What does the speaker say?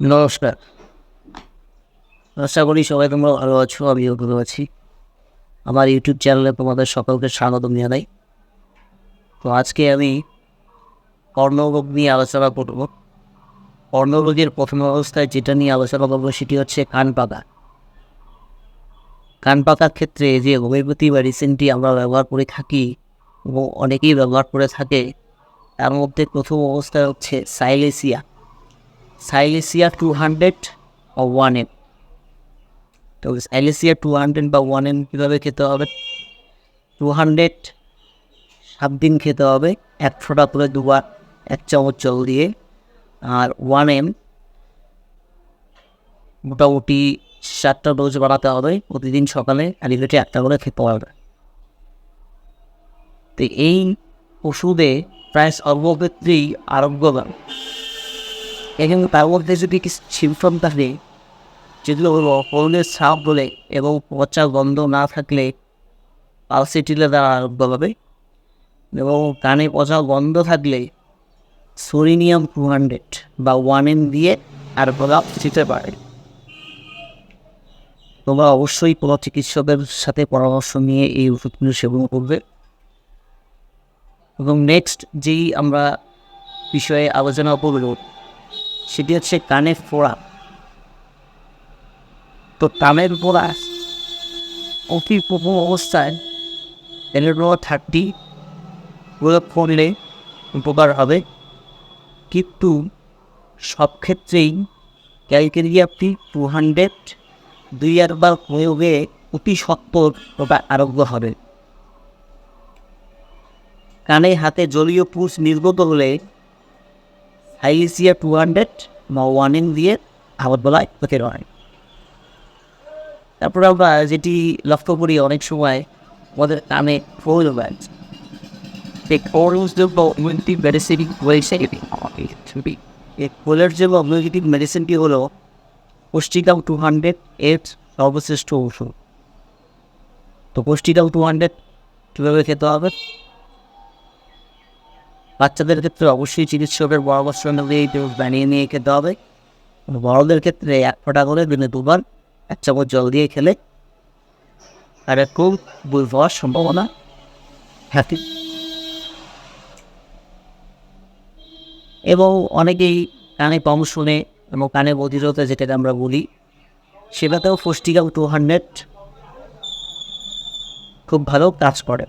নমস্কার। আশা করি সবাই তোমরা ভালো আছো, আমিও ভালো আছি। আমার ইউটিউব চ্যানেলে তোমাদের সকলকে স্বাগতম জানাই। তো আজকে আমি কর্ণরোগ নিয়ে আলোচনা করব। কর্ণরোগের প্রথম অবস্থায় যেটা নিয়ে আলোচনা করব সেটি হচ্ছে কান পাকা কান পাকার ক্ষেত্রে যে হোমিওপ্যাথি বা রিসেন্টলি আমরা ব্যবহার করে থাকি এবং অনেকেই ব্যবহার করে থাকে, তার মধ্যে প্রথম অবস্থায় হচ্ছে সাইলেসিয়া। সাইলেসিয়া টু হান্ড্রেড বা ওয়ান এম তো সাইলেসিয়া টু হান্ড্রেড বা ওয়ান এম কীভাবে খেতে হবে? টু হান্ড্রেড সাত দিন খেতে হবে, এক ফোঁটা করে দুবার এক চামচ জল দিয়ে। আর ওয়ান এম মোটামুটি চারটা ডোজ বাড়াতে হবে, প্রতিদিন সকালে পেটে একটা করে খেতে হবে। তো এই ওষুধে প্রায় সর্বক্ষেত্রেই আরোগ্যবান এখানে তার মধ্যে যদি কিছু থাকে যেগুলো হলো সাপ বলে এবং পচা গন্ধ না থাকলে পালসিটিলে দ্বারা আরোগ্য হবে এবং কানে পচা গন্ধ থাকলে সোরিনিয়াম টু হান্ড্রেড বা ওয়ান এম দিয়ে আর প্রভাব দিতে পারে। তোমরা অবশ্যই কোনো চিকিৎসকের সাথে পরামর্শ নিয়ে এই ওষুধগুলো সেবন করবে। এবং নেক্সট যেই আমরা বিষয়ে আলোচনা করব সেটি হচ্ছে কানের ফোড়া। তো কানের ফোড়া অতি প্রথম অবস্থায় এলেরো থার্টি প্রয়োগ করলে উপকার হবে। কিন্তু সব ক্ষেত্রেই ক্যালকেরিয়াপটি টু হান্ড্রেড দুই একবার প্রয়োগে অতি সত্তর ওটা আরোগ্য হবে। কানে হাতে জলীয় পুষ নির্গত হলে হাইলিসিয়া টু হান্ড্রেড ওয়ানিং দিয়ে আবার বলায় হতে হয় তারপরে আমরা যেটি লক্ষ্য করি অনেক সময়, আমাদের কানে ফোল ব্যান্ড এই ফোলের যে হোমিওপ্যাথিক মেডিসিনটি হলো পুষ্টিকাম টু হান্ড্রেড এর সর্বশ্রেষ্ঠ ওষুধ তো পুষ্টিকাম টু হান্ড্রেড কীভাবে খেতে হবে? বাচ্চাদের ক্ষেত্রে অবশ্যই চিকিৎসকের পরামর্শ নিয়ে এই ডোজ বানিয়ে নিয়ে খেতে হবে। বড়দের ক্ষেত্রে এক ফোঁটা করে দিনে দুবার এক চামচ জল দিয়ে খেলে তার খুব ভুল হওয়ার সম্ভাবনা থাকে। এবং অনেকেই কানে কম শুনে এবং কানে বধিরতা যেটাকে আমরা বলি, সেটাতেও পুষ্টিকাম টু হান্ড্রেড খুব ভালো কাজ করে।